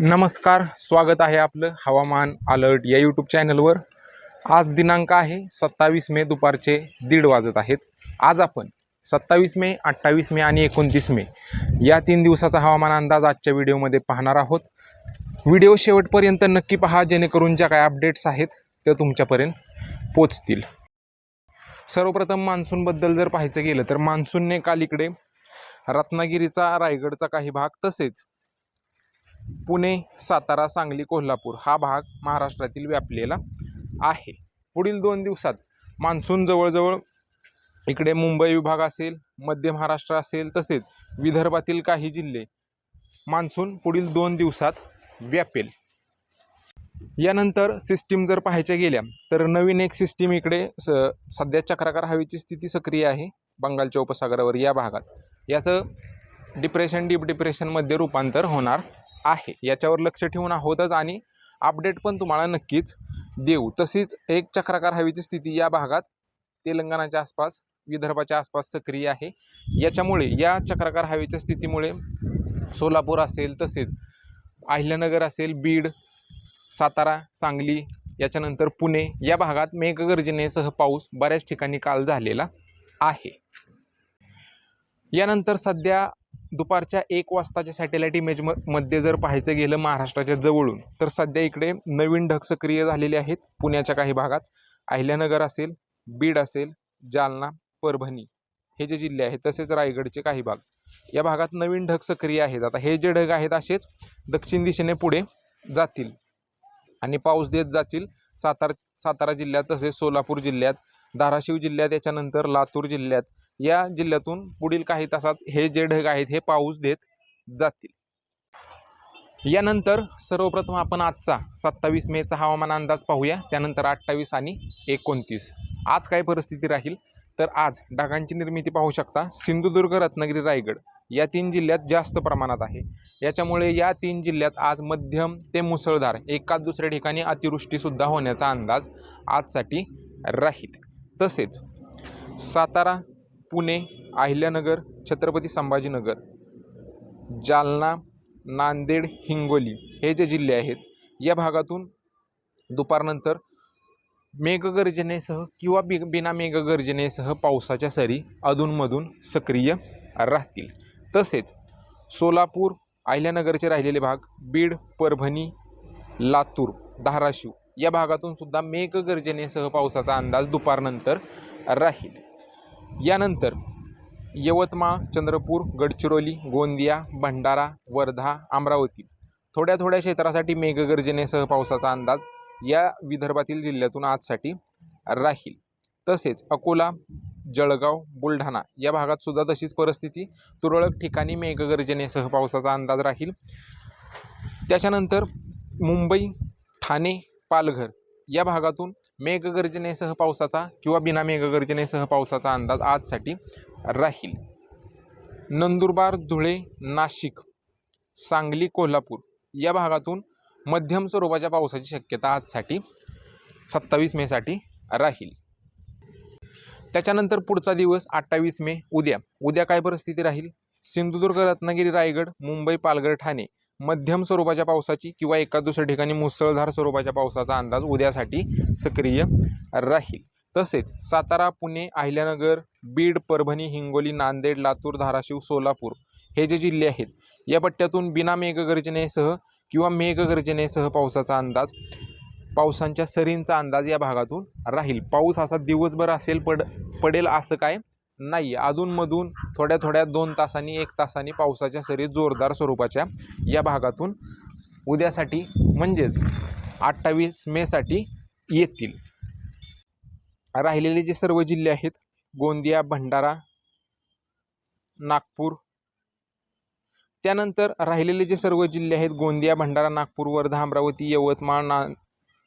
नमस्कार स्वागत आहे आपलं हवामान अलर्ट या यूट्यूब चॅनलवर. आज दिनांक आहे सत्तावीस मे दुपारचे दीड वाजत आहेत. आज आपण सत्तावीस मे अठ्ठावीस मे आणि एकोणतीस मे या तीन दिवसाचा हवामान अंदाज आजच्या व्हिडिओमध्ये पाहणार आहोत. व्हिडिओ शेवटपर्यंत नक्की पहा जेणेकरून ज्या काय अपडेट्स आहेत त्या तुमच्यापर्यंत पोचतील. सर्वप्रथम मान्सूनबद्दल जर पाहायचं गेलं तर मान्सूनने काल इकडे रत्नागिरीचा रायगडचा काही भाग तसेच पुणे सातारा सांगली कोल्हापूर हा भाग महाराष्ट्रातील व्यापलेला आहे. पुढील दोन दिवसात मान्सून जवळजवळ इकडे मुंबई विभाग असेल मध्य महाराष्ट्र असेल तसेच विदर्भातील काही जिल्हे मान्सून पुढील दोन दिवसात व्यापेल. यानंतर सिस्टीम जर पाहायच्या गेल्या तर नवीन एक सिस्टीम इकडे स सध्या चक्राकार हवेची स्थिती सक्रिय आहे बंगालच्या उपसागरावर या भागात. याचं डिप्रेशन डीप डिप्रेशनमध्ये रूपांतर होणार आहे. याच्यावर लक्ष ठेवून आहोतच आणि अपडेट पण तुम्हाला नक्कीच देऊ. तशीच एक चक्राकार हवेची स्थिती या भागात तेलंगणाच्या आसपास विदर्भाच्या आसपास सक्रिय आहे. याच्यामुळे या चक्राकार हवेच्या स्थितीमुळे सोलापूर असेल तसेच अहिल्यानगर असेल बीड सातारा सांगली याच्यानंतर पुणे या भागात मेघगर्जनेसह पाऊस बऱ्याच ठिकाणी काल झालेला आहे. यानंतर सध्या दुपारच्या एक वाजताच्या सॅटेलाईट इमेज म मध्ये जर पाहायचं गेलं महाराष्ट्राच्या जवळून तर सध्या इकडे नवीन ढग सक्रिय झालेले आहेत पुण्याच्या काही भागात. अहिल्यानगर असेल बीड असेल जालना परभणी हे जे जिल्हे आहेत तसेच रायगडचे काही भाग. या भागात नवीन ढग सक्रिय आहेत. आता हे जे ढग आहेत असेच दक्षिण दिशेने पुढे जातील आणि पाऊस देत जातील सातारा सातारा जिल्ह्यात तसेच सोलापूर जिल्ह्यात. धाराशिव जिल्ह्यात याच्यानंतर लातूर जिल्ह्यात. या जिल्ह्यातून पुढील काही तासात हे जे ढग आहेत हे पाऊस देत जातील. यानंतर सर्वप्रथम आपण आजचा सत्तावीस मेचा हवामान अंदाज पाहूया. त्यानंतर अठ्ठावीस आणि एकोणतीस. आज काय परिस्थिती राहील? तर आज ढगांची निर्मिती पाहू शकता. सिंधुदुर्ग रत्नागिरी रायगड या तीन जिल्ह्यात जास्त प्रमाणात आहे. याच्यामुळे या तीन जिल्ह्यात आज मध्यम ते मुसळधार एकाच दुसऱ्या ठिकाणी अतिवृष्टीसुद्धा होण्याचा अंदाज आजसाठी राहील. तसेच सातारा पुणे अहिल्यानगर छत्रपती संभाजीनगर जालना नांदेड हिंगोली हे जे जिल्हे आहेत या भागातून दुपारनंतर मेघगर्जनेसह किंवा बि बिना मेघगर्जनेसह पावसाच्या सरी अधूनमधून सक्रिय राहतील. तसेच सोलापूर अहिल्यानगरचे राहिलेले भाग बीड परभणी लातूर धाराशिव या भागातून सुद्धा मेघगर्जनेसह पावसाचा अंदाज दुपारनंतर राहील. यानंतर यवतमाळ चंद्रपूर गडचिरोली गोंदिया भंडारा वर्धा अमरावती थोड्या थोड्या क्षेत्रासाठी मेघगर्जनेसह पावसाचा अंदाज या विदर्भातील जिल्ह्यातून आजसाठी राहील. तसेच अकोला जळगाव बुलढाणा या भागात सुद्धा तशीच परिस्थिती. तुरळक ठिकाणी मेघगर्जनेसह पावसाचा अंदाज राहील. त्याच्यानंतर मुंबई ठाणे पालघर. या भागातून मेघगर्जनेसह पावसाचा किंवा बिना मेघगर्जनेसह पावसाचा अंदाज आजसाठी राहील. नंदुरबार धुळे नाशिक सांगली कोल्हापूर या भागातून मध्यम स्वरूपाच्या पावसाची शक्यता आजसाठी सत्तावीस मेसाठी राहील. त्याच्यानंतर पुढचा दिवस अठ्ठावीस मे उद्या. उद्या काय परिस्थिती राहील? सिंधुदुर्ग रत्नागिरी रायगड मुंबई पालघर ठाणे मध्यम स्वरूपाच्या पावसाची किंवा एका दुसऱ्या ठिकाणी मुसळधार स्वरूपाच्या पावसाचा अंदाज उद्यासाठी सक्रिय राहील. तसेच सातारा पुणे अहिल्यानगर बीड परभणी हिंगोली नांदेड लातूर धाराशिव सोलापूर हे जे जिल्हे आहेत या पट्ट्यातून बिना मेघगर्जनेसह किंवा मेघगर्जनेसह पावसाचा अंदाज पावसांच्या सरींचा अंदाज या भागातून राहील. पाऊस असा दिवसभर असेल पड पडेल असं काय? नाही. अधूनमधून थोड्या थोड्या दोन तासांनी एक तासांनी पावसाच्या सरी जोरदार स्वरूपाच्या या भागातून उद्यासाठी म्हणजेच अठ्ठावीस मेसाठी येतील. राहिलेले जे सर्व जिल्हे आहेत गोंदिया भंडारा नागपूर त्यानंतर राहिलेले जे सर्व जिल्हे आहेत गोंदिया भंडारा नागपूर वर्धा अमरावती यवतमाळ ना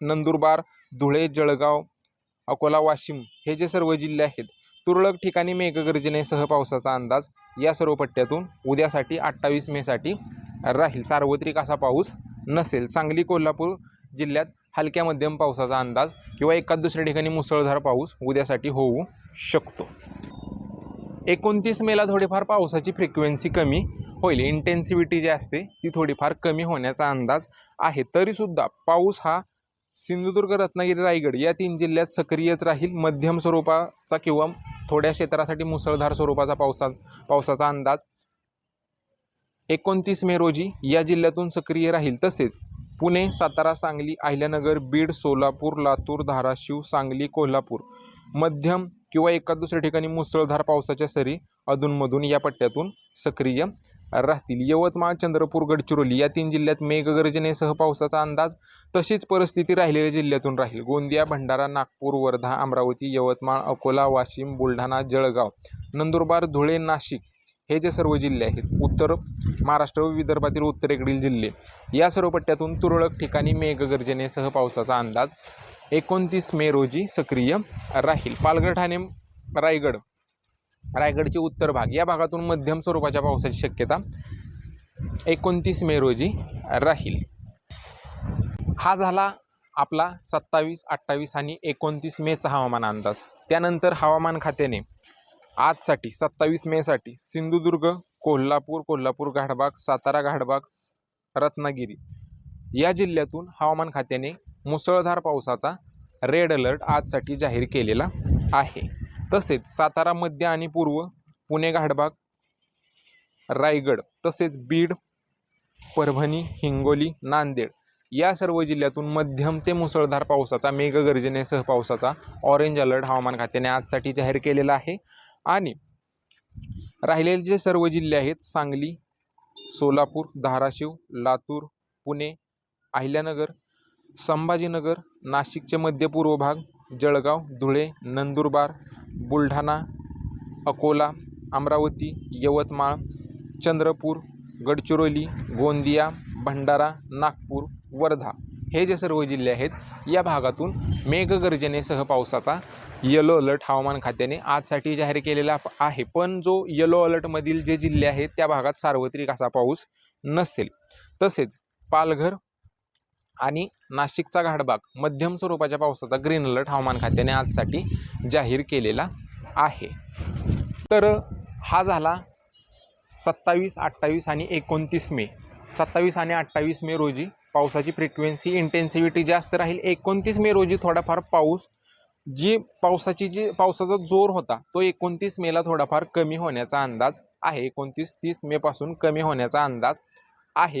नंदुरबार धुळे जळगाव अकोला वाशिम हे जे सर्व जिल्हे आहेत तुरळक ठिकाणी मेघगर्जनेसह पावसाचा अंदाज या सर्व पट्ट्यातून उद्यासाठी अठ्ठावीस मेसाठी राहील. सार्वत्रिक असा पाऊस नसेल. सांगली कोल्हापूर जिल्ह्यात हलक्या मध्यम पावसाचा अंदाज किंवा एकाच दुसऱ्या ठिकाणी मुसळधार पाऊस उद्यासाठी होऊ शकतो. एकोणतीस मेला थोडीफार पावसाची फ्रिक्वेन्सी कमी होईल. इंटेन्सिव्हिटी जी असते ती थोडीफार कमी होण्याचा अंदाज आहे. तरीसुद्धा पाऊस हा सिंधुदुर्ग रत्नागिरी रायगड या तीन जिल्ह्यात सक्रियच राहील. मध्यम स्वरूपाचा किंवा थोड्या क्षेत्रासाठी मुसळधार स्वरूपाचा पावसा पावसाचा अंदाज. एकोणतीस मे रोजी या जिल्ह्यातून सक्रिय राहील तसेच पुणे सातारा सांगली अहिल्यानगर बीड सोलापूर लातूर धाराशिव सांगली कोल्हापूर मध्यम किंवा एका दुसऱ्या ठिकाणी मुसळधार पावसाच्या सरी अधूनमधून या पट्ट्यातून सक्रिय राहतील. यवतमाळ चंद्रपूर गडचिरोली या तीन जिल्ह्यात मेघगर्जनेसह पावसाचा अंदाज तशीच परिस्थिती राहिलेल्या जिल्ह्यातून राहील. गोंदिया भंडारा नागपूर वर्धा अमरावती यवतमाळ अकोला वाशिम बुलढाणा जळगाव नंदुरबार धुळे नाशिक हे जे सर्व जिल्हे आहेत उत्तर महाराष्ट्र व विदर्भातील उत्तरेकडील जिल्हे या सर्व पट्ट्यातून तुरळक ठिकाणी मेघगर्जनेसह पावसाचा अंदाज एकोणतीस मे रोजी सक्रिय राहील. पालघर ठाणे रायगड रायगडचे उत्तर भाग. या भागातून मध्यम स्वरूपाच्या पावसाची शक्यता एकोणतीस मे रोजी राहील. हा झाला आपला सत्तावीस अठ्ठावीस आणि एकोणतीस मेचा हवामान अंदाज. त्यानंतर हवामान खात्याने आजसाठी सत्तावीस मेसाठी सिंधुदुर्ग कोल्हापूर कोल्हापूर घाटबाग सातारा घाटबाग रत्नागिरी या जिल्ह्यातून हवामान खात्याने मुसळधार पावसाचा रेड अलर्ट आजसाठी जाहीर केलेला आहे. तसेच सातारा मध्य आणि पूर्व पुणे घाटबाग रायगड तसेच बीड परभणी हिंगोली नांदेड या सर्व जिल्ह्यातून मध्यम ते मुसळधार पावसाचा मेघगर्जनेसह पावसाचा ऑरेंज अलर्ट हवामान खात्याने आजसाठी जाहीर केलेला आहे. आणि राहिलेले जे सर्व जिल्हे आहेत सांगली सोलापूर धाराशिव लातूर पुणे अहिल्यानगर संभाजीनगर नाशिकचे मध्य पूर्व भाग जळगाव धुळे नंदुरबार बुलढाणा अकोला अमरावती यवतमाळ चंद्रपूर गडचिरोली गोंदिया भंडारा नागपूर वर्धा हे जे सर्व जिल्हे आहेत या भागातून मेघगर्जनेसह पावसाचा येलो अलर्ट हवामान खात्याने आजसाठी जाहीर केलेला आहे. पण जो येलो अलर्टमधील जे जिल्हे आहेत त्या भागात सार्वत्रिक असा पाऊस नसेल. तसेच पालघर आणि नाशिकचा घाटभाग मध्यम स्वरूपाच्या पावसाचा ग्रीन अलर्ट हवामान खात्याने आजसाठी जाहीर केलेला आहे. तर हा झाला सत्तावीस अठ्ठावीस आणि एकोणतीस मे. सत्तावीस आणि अठ्ठावीस मे रोजी पावसाची फ्रिक्वेन्सी इंटेन्सिव्हिटी जास्त राहील. एकोणतीस मे रोजी थोडाफार पाऊस जी पावसाची जी पावसाचा जोर होता तो एकोणतीस मेला थोडाफार कमी होण्याचा अंदाज आहे. एकोणतीस तीस मेपासून कमी होण्याचा अंदाज आहे.